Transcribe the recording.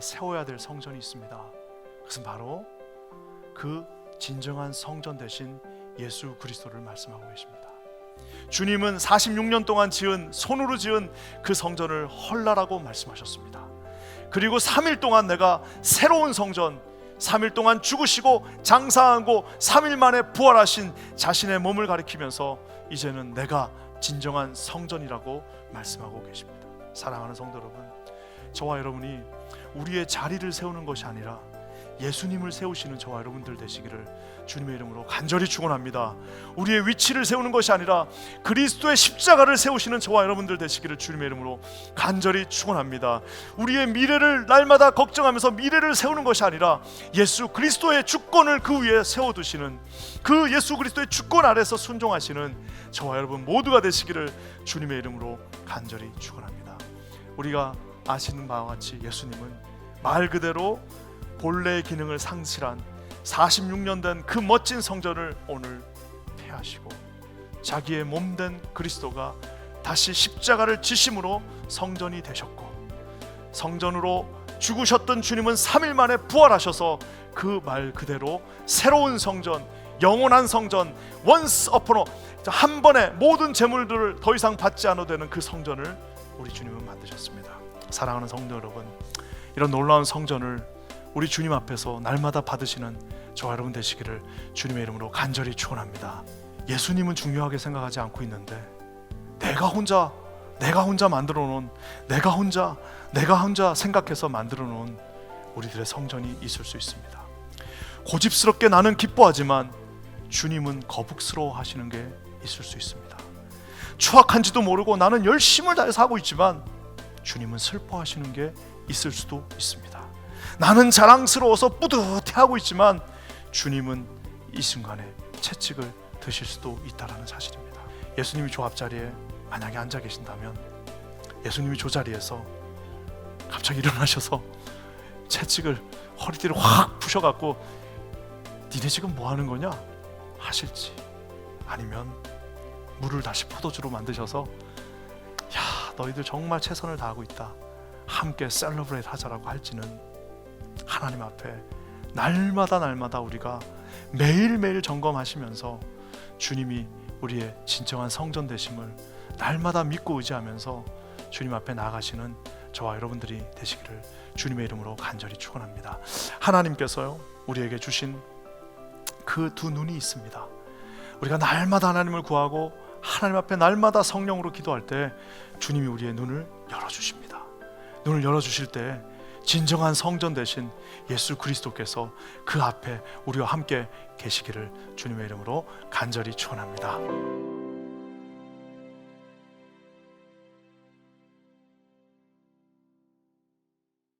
세워야 될 성전이 있습니다. 그것은 바로 그 진정한 성전 대신 예수 그리스도를 말씀하고 계십니다. 주님은 46년 동안 지은 손으로 지은 그 성전을 헐라라고 말씀하셨습니다. 그리고 3일 동안 내가 새로운 성전 3일 동안 죽으시고 장사하고 3일 만에 부활하신 자신의 몸을 가리키면서 이제는 내가 진정한 성전이라고 말씀하고 계십니다. 사랑하는 성도 여러분, 저와 여러분이 우리의 자리를 세우는 것이 아니라 예수님을 세우시는 저와 여러분들 되시기를 주님의 이름으로 간절히 축원합니다. 우리의 위치를 세우는 것이 아니라 그리스도의 십자가를 세우시는 저와 여러분들 되시기를 주님의 이름으로 간절히 축원합니다. 우리의 미래를 날마다 걱정하면서 미래를 세우는 것이 아니라 예수 그리스도의 주권을 그 위에 세워 두시는 그 예수 그리스도의 주권 아래서 순종하시는 저와 여러분 모두가 되시기를 주님의 이름으로 간절히 축원합니다. 우리가 아시는 바와 같이 예수님은 말 그대로 본래의 기능을 상실한 46년 된 그 멋진 성전을 오늘 폐하시고 자기의 몸 된 그리스도가 다시 십자가를 지심으로 성전이 되셨고 성전으로 죽으셨던 주님은 3일 만에 부활하셔서 그 말 그대로 새로운 성전, 영원한 성전, upon a 한 번에 모든 재물들을 더 이상 받지 않아도 되는 그 성전을 우리 주님은 만드셨습니다. 사랑하는 성도 여러분, 이런 놀라운 성전을 우리 주님 앞에서 날마다 받으시는 저와 여러분 되시기를 주님의 이름으로 간절히 축원합니다. 예수님은 중요하게 생각하지 않고 있는데 내가 혼자 내가 혼자 만들어 놓은 내가 혼자 내가 혼자 생각해서 만들어 놓은 우리들의 성전이 있을 수 있습니다. 고집스럽게 나는 기뻐하지만 주님은 거북스러워 하시는 게 있을 수 있습니다. 추악한지도 모르고 나는 열심을 다해서 하고 있지만 주님은 슬퍼하시는 게 있을 수도 있습니다. 나는 자랑스러워서 뿌듯해 하고 있지만 주님은 이 순간에 채찍을 드실 수도 있다라는 사실입니다. 예수님이 저 앞자리에 만약에 앉아 계신다면 예수님이 저 자리에서 갑자기 일어나셔서 채찍을 허리띠를 확 부셔갖고 니네 지금 뭐 하는 거냐 하실지 아니면 물을 다시 포도주로 만드셔서 야 너희들 정말 최선을 다하고 있다 함께 셀러브레이트 하자라고 할지는 하나님 앞에 날마다 날마다 우리가 매일매일 점검하시면서 주님이 우리의 진정한 성전 되심을 날마다 믿고 의지하면서 주님 앞에 나아가시는 저와 여러분들이 되시기를 주님의 이름으로 간절히 축원합니다. 하나님께서요 우리에게 주신 그 두 눈이 있습니다. 우리가 날마다 하나님을 구하고 하나님 앞에 날마다 성령으로 기도할 때 주님이 우리의 눈을 열어 주십니다. 눈을 열어 주실 때 진정한 성전 대신 예수 그리스도께서 그 앞에 우리와 함께 계시기를 주님의 이름으로 간절히 축원합니다.